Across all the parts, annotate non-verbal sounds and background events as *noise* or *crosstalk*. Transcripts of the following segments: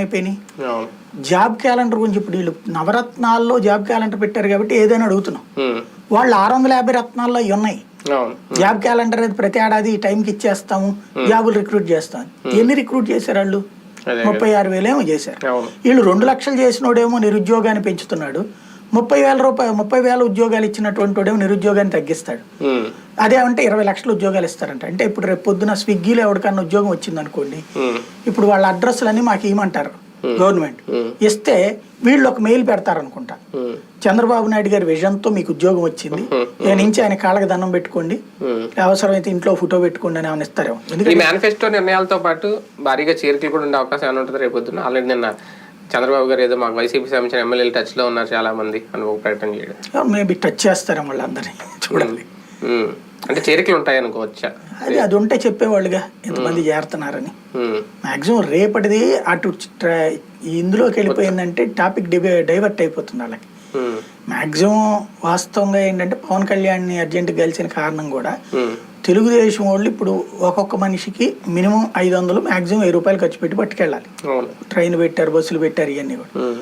అయిపోయినాయి. Job calendar గురించి ఇప్పుడు వీళ్ళు నవరత్నాల్లో జాబ్ క్యాలెండర్ పెట్టారు కాబట్టి ఏదైనా అడుగుతున్నాం. వాళ్ళు ఆరు వందల యాభై రత్నాల్లో ఇవి ఉన్నాయి. జాబ్ క్యాలెండర్ అనేది ప్రతి ఏడాది ఈ టైంకి ఇచ్చేస్తాము జాబులు రిక్రూట్ చేస్తాం. ఎన్ని రిక్రూట్ చేశారు వాళ్ళు? ముప్పై ఆరు వేలేమో చేశారు. వీళ్ళు రెండు లక్షలు చేసినోడేమో నిరుద్యోగాన్ని పెంచుతున్నాడు. ముప్పై వేల రూపాయలు ముప్పై వేల ఉద్యోగాలు ఇచ్చినటువంటి వాడేమో నిరుద్యోగాన్ని తగ్గిస్తాడు. అదే అంటే ఇరవై లక్షల ఉద్యోగాలు ఇస్తారంట అంటే ఇప్పుడు రేపు పొద్దున స్విగ్గీలో ఎవరికన్నా ఉద్యోగం వచ్చింది అనుకోండి. ఇప్పుడు వాళ్ళ అడ్రస్లన్నీ మాకు ఇవ్వమంటారు గవర్నమెంట్. ఇస్తే వీళ్ళు ఒక మెయిల్ పెడతారనుకుంటా. చంద్రబాబు నాయుడు గారి విజన్తో మీకు ఉద్యోగం వచ్చింది ఏ నుంచి ఆయన కాళ్ళకి దండం పెట్టుకోండి. అవసరమైతే ఇంట్లో ఫోటో పెట్టుకోండి అని ఇస్తారేమో మేనిఫెస్టో నిర్ణయాలతో పాటు భారీగా చేరికలు కూడా ఉండే అవకాశం ఏమైనా ఉంటుంది రేపు పొద్దున్న ఆల్రెడీ నిన్న చంద్రబాబు గారు ఏదో మాకు వైసీపీ సంబంధించిన ఎమ్మెల్యేలు టచ్లో ఉన్నారు చాలా మంది అని ఒక ప్రకటన చేయడం మేబీ టచ్ చేస్తారేమో వాళ్ళందరినీ *laughs* చూడాలి ఉమ్. అంటే చేరికలు ఉంటాయి అనుకోవచ్చా అది అది ఉంటే చెప్పేవాళ్ళుగా ఎంతమంది చేరుతున్నారని. మాక్సిమం రేపటిది అటు ఇందులోకి వెళ్ళిపోయిందంటే టాపిక్ డైవర్ట్ అయిపోతుంది వాళ్ళకి. మాక్సిమం వాస్తవంగా ఏంటంటే పవన్ కళ్యాణ్ని అర్జెంట్ గెలిచిన కారణం కూడా. తెలుగుదేశం వాళ్ళు ఇప్పుడు ఒక్కొక్క మనిషికి మినిమం ఐదు వందలు మాక్సిమం వెయ్యి రూపాయలు ఖర్చు పెట్టి పట్టుకెళ్ళాలి. ట్రైన్ పెట్టారు బస్సులు పెట్టారు ఇవన్నీ కూడా.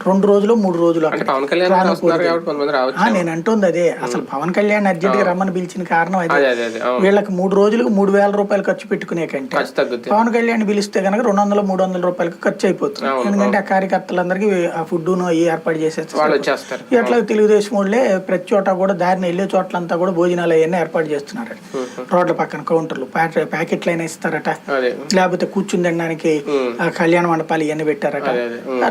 రెండు రోజులు మూడు రోజులు నేను అంటుంది అదే. అసలు పవన్ కళ్యాణ్ అర్జెంట్గా రమ్మని పిలిచిన కారణం అదే. వీళ్ళకి మూడు రోజులకు మూడు వేల రూపాయలు ఖర్చు పెట్టుకునే కంటే పవన్ కళ్యాణ్ పిలిస్తే కనుక రెండు వందల మూడు వందల రూపాయలకి ఖర్చు అయిపోతుంది. ఎందుకంటే ఆ కార్యకర్తలందరికీ ఆ ఫుడ్ అవి ఏర్పాటు చేసేస్తారు. ఎట్లా తెలుగుదేశం వాళ్ళే ప్రతి చోట కూడా దారిని వెళ్ళే చోట్లంతా కూడా భోజనాలు అవన్నీ ఏర్పాటు చేస్తున్నారు రోడ్ల పక్కన కౌంటర్లు ప్యాకె- ప్యాకెట్లు అయినా ఇస్తారట. లేకపోతే కూర్చుని తినడానికి ఆ కళ్యాణ మండపాలు ఇవన్నీ పెట్టారట.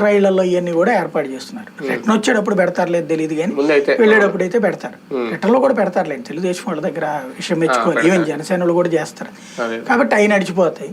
రైళ్ళలో ఇవన్నీ కూడా ఏర్పాటు చేస్తున్నారు. రిటర్న్ వచ్చేటప్పుడు పెడతారు లేదు తెలియదు కానీ వెళ్ళేటప్పుడు అయితే పెడతారు. రిటర్న్లో కూడా పెడతారులేండి తెలుగుదేశం వాళ్ళ దగ్గర విషయం మెచ్చుకోవాలి ఈవెన్ జనసేనలు కూడా చేస్తారు. కాబట్టి అవి నడిచిపోతాయి.